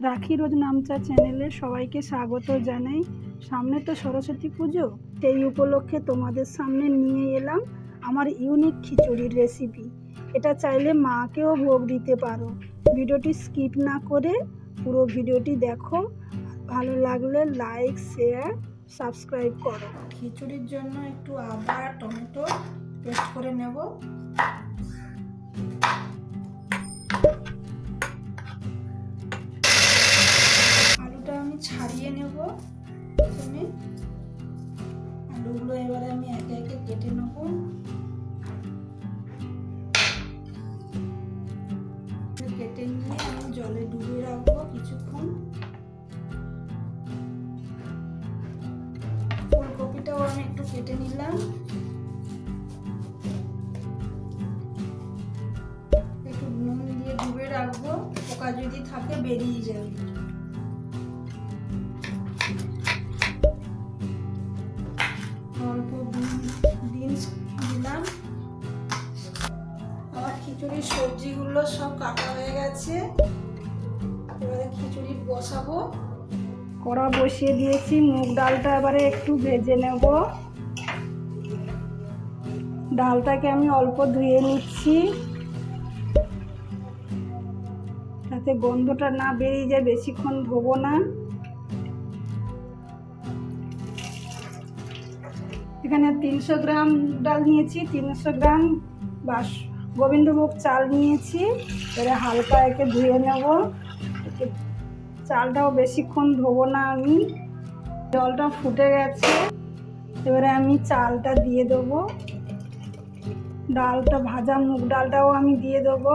রাখি রোজ নামচা চ্যানেলে সবাইকে স্বাগত জানাই। সামনে তো সরস্বতী পুজো, সেই উপলক্ষে তোমাদের সামনে নিয়ে এলাম আমার ইউনিক খিচুড়ির রেসিপি এটা চাইলে মাকেও ভোগ দিতে পারো। ভিডিওটি স্কিপ না করে পুরো ভিডিওটি দেখো। ভালো লাগলে লাইক শেয়ার সাবস্ক্রাইব করো। খিচুড়ির জন্য একটু আদা, টমেটো পেস্ট করে নেব। ছাড়িয়ে নেব প্রথমে। আলুগুলো এবারে আমি একে একে কেটে নেব। কেটে নিয়ে আমি জলে ডুবিয়ে রাখব কিছুক্ষণ। ফুলকপিটাও আমি একটু কেটে নিলাম। একটু নুন দিয়ে ডুবে রাখব, পোকা যদি থাকে বেরিয়ে যাবে। খিচুড়ির সবজিগুলো সব কাটা হয়ে গেছে। এবারে খিচুড়ি বসাবো। কড়া বসিয়ে দিয়েছি, মুগ ডালটা এবারে একটু ভেজে নেব। ডালটাকে আমি অল্প ধুয়ে নিচ্ছি। যাতে গন্ধটা না বেরিয়ে যায়, বেশিক্ষণ ধোবো না। এখানে তিনশো গ্রাম ডাল নিয়েছি, তিনশো গ্রাম বাস গোবিন্দভোগ চাল নিয়েছি, এবারে হালকা একে ধুয়ে নেব। চালটাও বেশিক্ষণ ধোবো না আমি। জলটা ফুটে গেছে, এবারে আমি চালটা দিয়ে দেবো। ডালটা ভাজা মুগ ডালটাও আমি দিয়ে দেবো।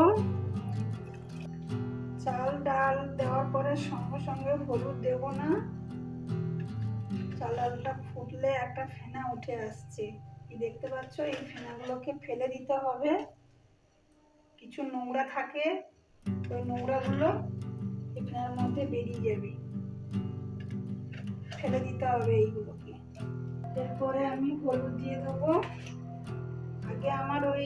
চাল ডাল দেওয়ার পরে সঙ্গে সঙ্গে হলুদ দেবো না। চাল ডালটা ফুটলে একটা ফেনা উঠে আসছে। দেখতে পাচ্ছ? এই ফেনাগুলোকে ফেলে দিতে হবে। কিছু নোংরা থাকে, ওই নোংরাগুলো এই ফেনার মধ্যে বেরিয়ে যাবে। ফেলে দিতে হবে এইগুলোকে। এরপরে আমি হলুদ দিয়ে দেবো। আগে আমার ওই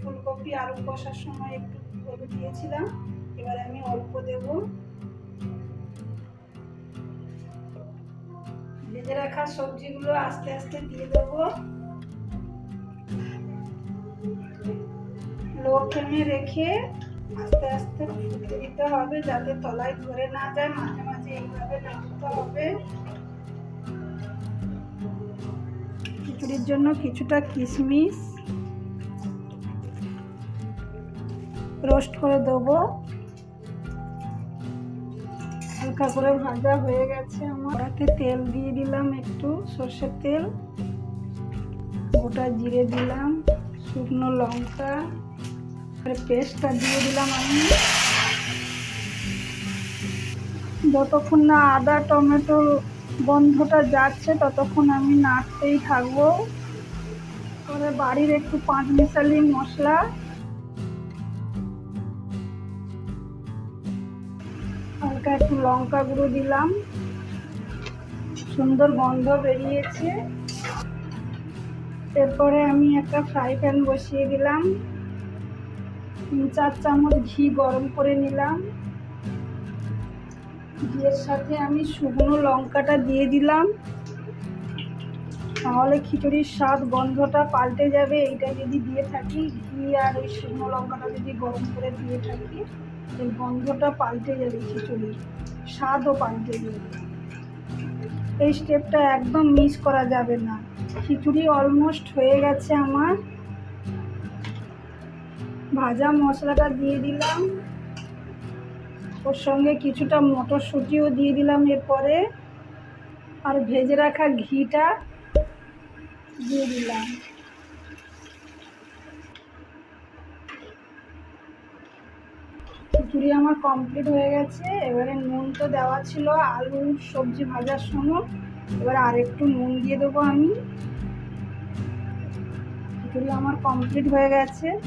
ফুলকপি আলু কষার সময় একটু হলুদ দিয়েছিলাম, এবার আমি অল্প দেব। ভেজে রাখা সবজিগুলো আস্তে আস্তে দিয়ে দেবো। লো ফ্লেমে রেখে আস্তে আস্তে ফুটতে দিতে হবে যাতে তলায় ধরে না যায়, মাঝে মাঝে এইভাবে নাড়তে হবে। খিচুড়ির জন্য কিছুটা কিশমিশ রোস্ট করে দেবো। হালকা করে ভাজা হয়ে গেছে আমার। ওটাতে তেল দিয়ে দিলাম একটু সর্ষের তেল। গোটা জিরে দিলাম, শুকনো লঙ্কা। পেস্টটা দিয়ে দিলাম আমি। যতক্ষণ না আদা, টমেটো গন্ধটা যাচ্ছে, ততক্ষণ আমি নাড়তেই থাকব। পরে বাড়ির একটু পাঁচ মিশালি মশলা। হালকা একটু লঙ্কা গুঁড়ো দিলাম। সুন্দর গন্ধ বেরিয়েছে। এরপরে আমি একটা ফ্রাই প্যান বসিয়ে দিলাম। তিন চার চামচ ঘি গরম করে নিলাম। ঘিয়ের সাথে আমি শুকনো লঙ্কাটা দিয়ে দিলাম। তাহলে খিচুড়ির স্বাদ, গন্ধটা পাল্টে যাবে। এইটা যদি দিয়ে থাকি, ঘি আর ওই শুকনো লঙ্কাটা যদি গরম করে দিয়ে থাকি এই গন্ধটা পাল্টে যাবে খিচুড়ির। স্বাদও পাল্টে যাবে। এই স্টেপটা একদম মিস করা যাবে না। খিচুড়ি অলমোস্ট হয়ে গেছে আমার। ভাজা মশলাটা দিয়ে দিলাম। ওর সঙ্গে কিছুটা মটরশুঁটিও দিয়ে দিলাম এরপরে। আর ভেজে রাখা ঘিটা দিয়ে দিলাম। খিচুড়ি আমার কমপ্লিট হয়ে গেছে। এবারে নুন তো দেওয়া ছিল, আলু সবজি ভাজার সময়। এবার আরেকটু নুন দিয়ে দেবো আমি। খিচুড়ি আমার কমপ্লিট হয়ে গেছে।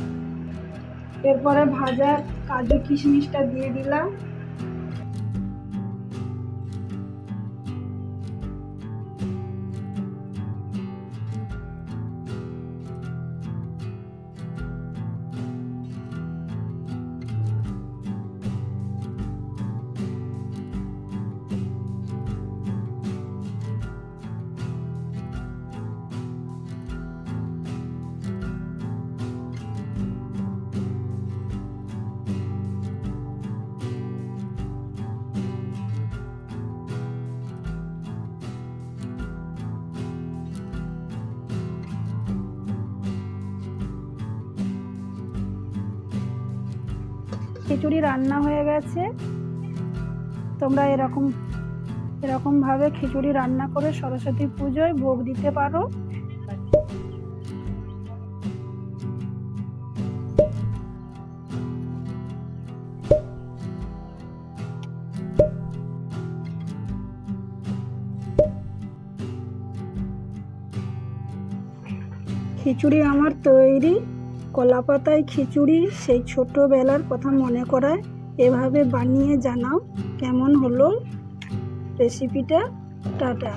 এরপরে ভাজা কাজু কিশমিশটা দিয়ে দিলাম। খিচুড়ি রান্না হয়ে গেছে। তোমরা এরকম এরকমভাবে খিচুড়ি রান্না করে সরস্বতী পুজোয় ভোগ দিতে পারো। খিচুড়ি আমার তৈরি। কলা পাতায় খিচুড়ি সেই ছোটোবেলার কথা মনে করায় এভাবে বানিয়ে জানাও। কেমন হলো রেসিপিটা? টাটা।